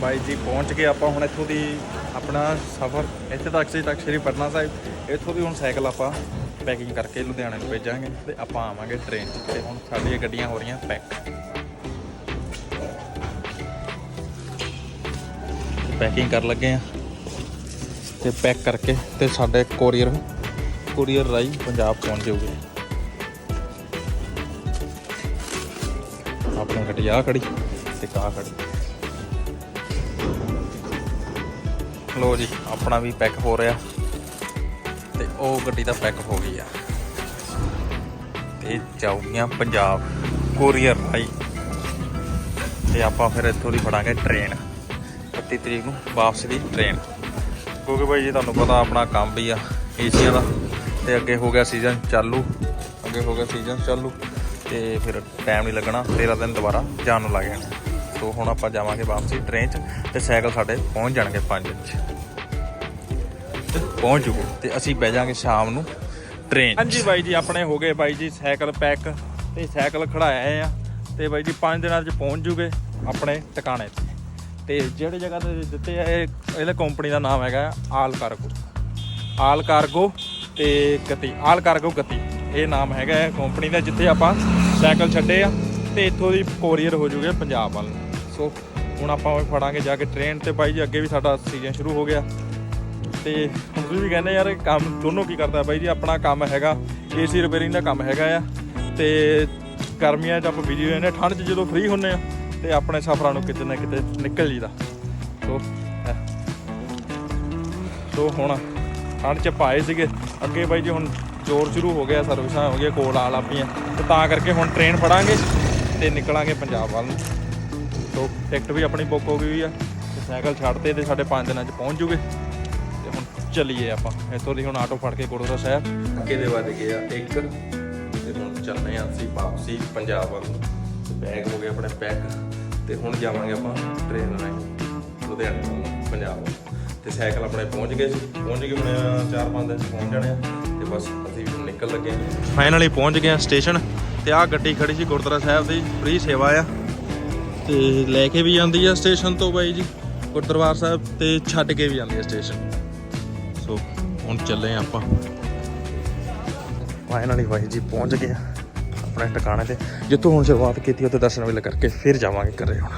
ਬਾਈ ਜੀ ਪਹੁੰਚ ਕੇ ਆਪਾਂ ਹੁਣ ਇੱਥੋਂ ਦੀ ਆਪਣਾ ਸਫ਼ਰ, ਇੱਥੇ ਤੱਕ ਸੀ, ਤੱਕ ਸ਼੍ਰੀ ਪਟਨਾ ਸਾਹਿਬ। ਇੱਥੋਂ ਦੀ ਹੁਣ ਸਾਈਕਲ ਆਪਾਂ ਪੈਕਿੰਗ ਕਰਕੇ ਲੁਧਿਆਣੇ ਨੂੰ ਭੇਜਾਂਗੇ ਤੇ ਆਪਾਂ ਆਵਾਂਗੇ ਟ੍ਰੇਨ 'ਚ ਤੇ ਹੁਣ ਸਾਡੀਆਂ ਗੱਡੀਆਂ ਹੋ ਰਹੀਆਂ ਪੈਕ ਪੈਕਿੰਗ ਕਰ ਲੱਗੇ ਆ। ਤੇ ਪੈਕ ਕਰਕੇ ਤੇ ਸਾਡੇ ਕੋਰੀਅਰ ਕੋਰੀਅਰ ਰਾਈ ਪੰਜਾਬ ਪਹੁੰਚ ਜਾਊਗੇ। ਆਪਣੀ ਗੱਡੀ ਆ ਖੜੀ ਤੇ ਕਾ ਖੜੀ। ਲੋ ਜੀ, ਆਪਣਾ ਵੀ ਪੈਕ ਹੋ ਰਿਹਾ। ਤੇ ਉਹ ਗੱਡੀ ਦਾ ਪੈਕ ਹੋ ਗਈ ਆ। ਤੇ ਜਾਊਗੀਆਂ ਪੰਜਾਬ ਕੋਰੀਅਰ ਰਾਈ ਤੇ ਆਪਾਂ ਫਿਰ ਇੱਥੋਂ ਦੀ ਫੜਾਂਗੇ ਟ੍ਰੇਨ 31 ਤਰੀਕ ਨੂੰ ਵਾਪਸ ਦੀ ਟ੍ਰੇਨ ਕਿਉਂਕਿ ਭਾਈ ਜੀ ਤੁਹਾਨੂੰ ਪਤਾ ਆਪਣਾ ਕੰਮ ਵੀ ਆ, ਏਸੀਆ ਦਾ। ਤੇ ਅੱਗੇ ਹੋ ਗਿਆ ਸੀਜ਼ਨ ਚਾਲੂ। ਅੱਗੇ ਹੋ ਗਿਆ ਸੀਜ਼ਨ ਚਾਲੂ। ਤੇ ਫਿਰ ਟਾਈਮ ਨਹੀਂ ਲੱਗਣਾ 13 ਦਿਨ ਦੁਬਾਰਾ ਜਾਣ ਨੂੰ ਲੱਗ ਜਾਣਾ। ਸੋ ਹੁਣ ਆਪਾਂ ਜਾਵਾਂਗੇ ਵਾਪਸੀ ਟ੍ਰੇਨ 'ਚ ਤੇ ਸਾਈਕਲ ਸਾਡੇ ਪਹੁੰਚ ਜਾਣਗੇ 5 ਦਿਨ 'ਚ। ਤੇ ਪਹੁੰਚ ਜੂਗੇ ਤੇ ਅਸੀਂ ਬਹਿ ਜਾਾਂਗੇ ਸ਼ਾਮ ਨੂੰ ਟ੍ਰੇਨ ਹਾਂਜੀ ਬਾਈ ਜੀ, ਆਪਣੇ ਹੋ ਗਏ ਬਾਈ ਜੀ ਸਾਈਕਲ ਪੈਕ ਤੇ ਸਾਈਕਲ ਖੜਾਇਆ ਆ। ਤੇ ਬਾਈ ਜੀ 5 ਦਿਨਾਂ 'ਚ ਪਹੁੰਚ ਜੂਗੇ ਆਪਣੇ ਟਿਕਾਣੇ ਤੇ। ਤੇ ਜਿਹੜੇ ਜਗ੍ਹਾ ਤੇ ਦਿੱਤੇ ਆ, ਇਹ ਇਹਦਾ ਕੰਪਨੀ ਦਾ ਨਾਮ ਹੈਗਾ ਆਲ ਕਾਰਗੋ। ਆਲ ਕਾਰਗੋ ਤੇ ਗਤੀ, ਆਲ ਕਾਰਗੋ ਗਤੀ। ਇਹ ਨਾਮ ਹੈਗਾ ਕੰਪਨੀ ਦਾ ਜਿੱਥੇ ਆਪਾਂ ਸਾਈਕਲ ਛੱਡੇ ਆ ਤੇ ਇੱਥੋਂ ਦੀ ਕੋਰੀਅਰ ਹੋ ਜੂਗੇ ਪੰਜਾਬ ਵੱਲ। ਸੋ ਹੁਣ ਆਪਾਂ ਫੜਾਂਗੇ ਜਾ ਕੇ ਟ੍ਰੇਨ ਤੇ ਬਾਈ ਜੀ ਅੱਗੇ ਵੀ ਸਾਡਾ ਸੀਜ਼ਨ ਸ਼ੁਰੂ ਹੋ ਗਿਆ। ਤੇ ਹੁਣ ਤੁਸੀਂ ਵੀ ਕਹਿੰਦੇ ਯਾਰ ਕੰਮ ਦੋਨੋਂ ਕੀ ਕਰਦਾ ਬਾਈ ਜੀ ਆਪਣਾ ਕੰਮ ਹੈਗਾ ਏਸੀ ਰਿਪੇਅਰਿੰਗ ਦਾ ਕੰਮ ਹੈਗਾ ਆ। ਤੇ ਗਰਮੀਆਂ 'ਚ ਆਪਾਂ ਬਿਜ਼ੀ ਹੋ ਜਾਂਦੇ ਹਾਂ, ਠੰਡ 'ਚ ਜਦੋਂ ਫ੍ਰੀ ਹੁੰਨੇ ਆ ਤੇ ਆਪਣੇ ਸਫ਼ਰਾਂ ਨੂੰ ਕਿਤੇ ਨਾ ਕਿਤੇ ਨਿਕਲ ਜੀਦਾ ਸੋ ਸੋ ਹੁਣ ਠੰਡ 'ਚ ਪਾਏ ਸੀਗੇ ਅੱਗੇ ਬਾਈ ਜੀ ਹੁਣ ਜ਼ੋਰ ਸ਼ੁਰੂ ਹੋ ਗਿਆ ਸਰਵਿਸਾਂ ਹੋ ਗਈਆਂ ਕੋਲ ਆ ਲੱਪੀਆਂ ਤੇ ਤਾਂ ਕਰਕੇ ਹੁਣ ਟ੍ਰੇਨ ਫੜਾਂਗੇ ਤੇ ਨਿਕਲਾਂਗੇ ਪੰਜਾਬ ਵੱਲ ਨੂੰ। ਸੋ ਟਿਕਟ ਵੀ ਆਪਣੀ ਬੁੱਕ ਹੋ ਗਈ ਆ ਤੇ ਸਾਈਕਲ ਛੱਡਤੇ ਤੇ ਸਾਡੇ 5 ਦਿਨਾਂ 'ਚ ਪਹੁੰਚ ਜੂਗੇ। ਤੇ ਹੁਣ ਚੱਲੀਏ ਆਪਾਂ। ਇੱਥੋਂ ਦੀ ਹੁਣ ਆਟੋ ਫੜ ਕੇ ਗੁਰਦੁਆਰਾ ਸਾਹਿਬ। ਅੱਗੇ ਦੇ ਵੱਜ ਗਏ ਆ ਇੱਕ। ਤੇ ਹੁਣ ਚੱਲਦੇ ਆ ਅਸੀਂ ਵਾਪਸੀ ਪੰਜਾਬ ਵੱਲ। ਤੇ ਬੈਗ ਹੋ ਗਏ ਆਪਣੇ ਪੈਕ ਤੇ ਹੁਣ ਜਾਵਾਂਗੇ ਆਪਾਂ ਟ੍ਰੇਨ ਰਾਹੀਂ ਲੁਧਿਆਣੇ ਤੋਂ ਪੰਜਾਬ ਵੱਲ। ਤੇ ਸਾਈਕਲ ਆਪਣੇ ਪਹੁੰਚ ਗਏ ਸੀ। ਪਹੁੰਚ ਗਏ ਹੁਣ 4-5 ਦਿਨ 'ਚ ਪਹੁੰਚ ਜਾਣੇ ਆ। ਤੇ ਬਸ ਅਸੀਂ ਵੀ ਨਿਕਲ ਲੱਗੇ ਫਾਈਨਲੀ ਪਹੁੰਚ ਗਏ ਆ ਸਟੇਸ਼ਨ ਤੇ ਆਹ ਗੱਡੀ ਖੜੀ ਸੀ ਗੁਰਦੁਆਰਾ ਸਾਹਿਬ ਦੀ। ਫ੍ਰੀ ਸੇਵਾ ਆ। ਤੇ ਲੈ ਕੇ ਵੀ ਜਾਂਦੀ ਆ ਸਟੇਸ਼ਨ ਤੋਂ ਬਾਈ ਜੀ। ਗੁਰਦੁਆਰਾ ਸਾਹਿਬ ਤੇ ਛੱਡ ਕੇ ਵੀ ਜਾਂਦੀ ਆ ਸਟੇਸ਼ਨ। ਸੋ ਹੁਣ ਚੱਲੇ ਆਪਾਂ। ਫਾਈਨਲੀ ਬਾਈ ਜੀ ਪਹੁੰਚ ਗਏ ਆ ਆਪਣੇ ਟਿਕਾਣੇ ਤੇ। ਜਿੱਥੋਂ ਹੁਣ ਸ਼ੁਰੂਆਤ ਕੀਤੀ ਉੱਥੇ ਦਰਸ਼ਨ ਵੇਲੇ ਕਰਕੇ ਫਿਰ ਜਾਵਾਂਗੇ ਘਰੇ ਹੁਣ।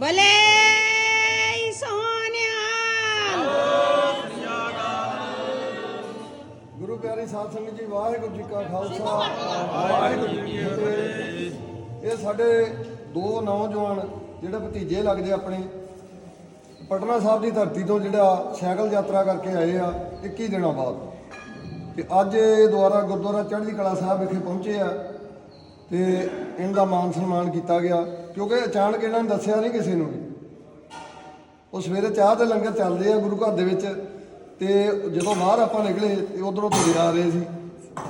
ਭਲੇ ਸਾਧ ਸੰਗਤ ਜੀ ਵਾਹਿਗੁਰੂ ਜੀ ਕਾ ਖਾਲਸਾ। ਵਾਹਿਗੁਰੂ ਜੀ ਕੀ ਫਤਿਹ। ਇਹ ਸਾਡੇ ਦੋ ਨੌਜਵਾਨ ਜਿਹੜੇ ਭਤੀਜੇ ਲੱਗਦੇ ਆਪਣੇ ਪਟਨਾ ਸਾਹਿਬ ਦੀ ਧਰਤੀ ਤੋਂ ਜਿਹੜਾ ਸਾਈਕਲ ਯਾਤਰਾ ਕਰਕੇ ਆਏ ਆ 21 ਦਿਨਾਂ ਬਾਅਦ। ਤੇ ਅੱਜ ਇਹ ਦੁਆਰਾ ਗੁਰਦੁਆਰਾ ਚੜ੍ਹਦੀ ਕਲਾ ਸਾਹਿਬ ਵਿਖੇ ਪਹੁੰਚੇ ਆ ਤੇ ਇਹਨਾਂ ਦਾ ਮਾਨ ਸਨਮਾਨ ਕੀਤਾ ਗਿਆ ਕਿਉਂਕਿ ਅਚਾਨਕ ਇਹਨਾਂ ਨੇ ਦੱਸਿਆ ਨਹੀਂ ਕਿਸੇ ਨੂੰ ਵੀ। ਉਹ ਸਵੇਰੇ ਚਾਹ ਦੇ ਲੰਗਰ ਚੱਲਦੇ ਆ ਗੁਰੂ ਘਰ ਦੇ ਵਿੱਚ। ਤੇ ਜਦੋਂ ਬਾਹਰ ਆਪਾਂ ਨਿਕਲੇ ਤੇ ਉਧਰੋਂ ਤੁਰੇ ਆ ਰਹੇ ਸੀ,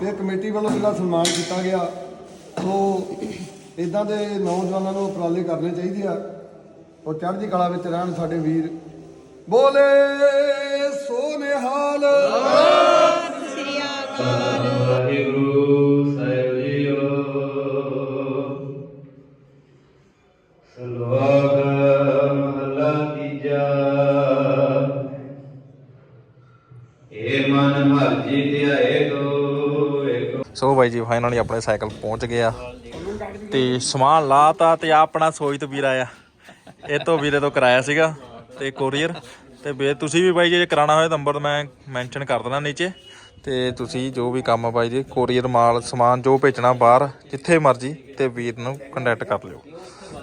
ਫਿਰ ਕਮੇਟੀ ਵੱਲੋਂ ਜਿਹੜਾ ਸਨਮਾਨ ਕੀਤਾ ਗਿਆ, ਸੋ ਇਦਾਂ ਦੇ ਨੌਜਵਾਨਾਂ ਨੂੰ ਉਪਰਾਲੇ ਕਰਨੇ ਚਾਹੀਦੇ ਆ। ਉਹ ਚੜ੍ਹਦੀ ਕਲਾ ਵਿੱਚ ਰਹਿਣ ਸਾਡੇ ਵੀਰ। ਬੋਲੇ ਸੋਨੇਹਾਲ। ਸ੍ਰੀ ਅਕਾਲ। ਵਾਹਿਗੁਰੂ ਸਾਹਿਬ ਜੀਓ। ਸਲੋਕ ਮਹਲਾ ਤੀਜਾ। ਸੋ ਬਾਈ ਜੀ ਫਾਈਨਲੀ ਆਪਣੇ ਸਾਈਕਲ ਪਹੁੰਚ ਗਿਆ। ਆ ਤੇ ਸਮਾਨ ਲਾਤਾ ਤੇ ਆਹ ਆਪਣਾ ਸੋਈ ਤੋਂ ਵੀਰ ਆਇਆ। ਇਹ ਤੋਂ ਵੀਰੇ ਤੋਂ ਕਰਾਇਆ ਸੀਗਾ ਤੇ ਕੋਰੀਅਰ ਤੇ ਬੇ, ਤੁਸੀਂ ਵੀ ਬਾਈ ਜੀ, ਜੇ ਕਰਾਣਾ ਹੋਏ ਨੰਬਰ ਮੈਂ ਮੈਂਸ਼ਨ ਕਰ ਦੇਣਾ ਨੀਚੇ। ਤੇ ਤੁਸੀਂ ਜੋ ਵੀ ਕੰਮ ਬਾਈ ਜੀ ਕੋਰੀਅਰ ਮਾਲ, ਸਮਾਨ ਜੋ ਭੇਜਣਾ ਬਾਹਰ, ਜਿੱਥੇ ਮਰਜ਼ੀ ਤੇ ਵੀਰ ਨੂੰ ਕੰਟੈਕਟ ਕਰ ਲਿਓ।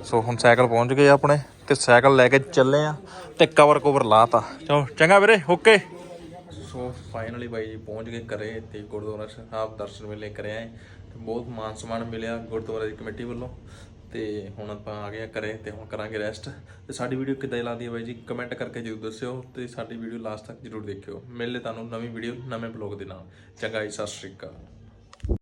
ਸੋ ਹੁਣ ਸਾਈਕਲ ਪਹੁੰਚ ਗਏ ਆਪਣੇ ਤੇ ਸਾਈਕਲ ਲੈ ਕੇ ਚੱਲੇ ਆ ਤੇ ਕਵਰ ਕਵਰ ਲਾਤਾ। ਚਲੋ, ਚੰਗਾ ਵੀਰੇ ਓਕੇ ਸੋ ਫਾਈਨਲੀ ਬਾਈ ਜੀ ਪਹੁੰਚ ਗਏ ਘਰੇ ਤੇ ਗੁਰਦੁਆਰਾ ਸਾਹਿਬ ਦਰਸ਼ਨ ਵੇਲੇ ਕਰਿਆ ਹੈ ਤੇ ਬਹੁਤ ਮਾਨ ਸਨਮਾਨ ਮਿਲਿਆ ਗੁਰਦੁਆਰਾ ਦੀ ਕਮੇਟੀ ਵੱਲੋਂ। ਤੇ ਹੁਣ ਆਪਾਂ ਆ ਗਏ ਆ ਘਰੇ ਤੇ ਹੁਣ ਕਰਾਂਗੇ ਰੈਸਟ ਤੇ ਸਾਡੀ ਵੀਡੀਓ ਕਿੱਦਾਂ ਦੀ ਲੱਗਦੀ ਹੈ ਬਾਈ ਜੀ? ਕਮੈਂਟ ਕਰਕੇ ਜਰੂਰ ਦੱਸਿਓ ਤੇ ਸਾਡੀ ਵੀਡੀਓ ਲਾਸਟ ਤੱਕ ਜਰੂਰ ਦੇਖਿਓ। ਮਿਲਦੇ ਤੁਹਾਨੂੰ ਨਵੀਂ ਵੀਡੀਓ ਨਵੇਂ ਬਲੌਗ ਦੇ ਨਾਲ। ਚੰਗਾ ਜੀ, ਸਤਿ ਸ਼੍ਰੀ ਅਕਾਲ।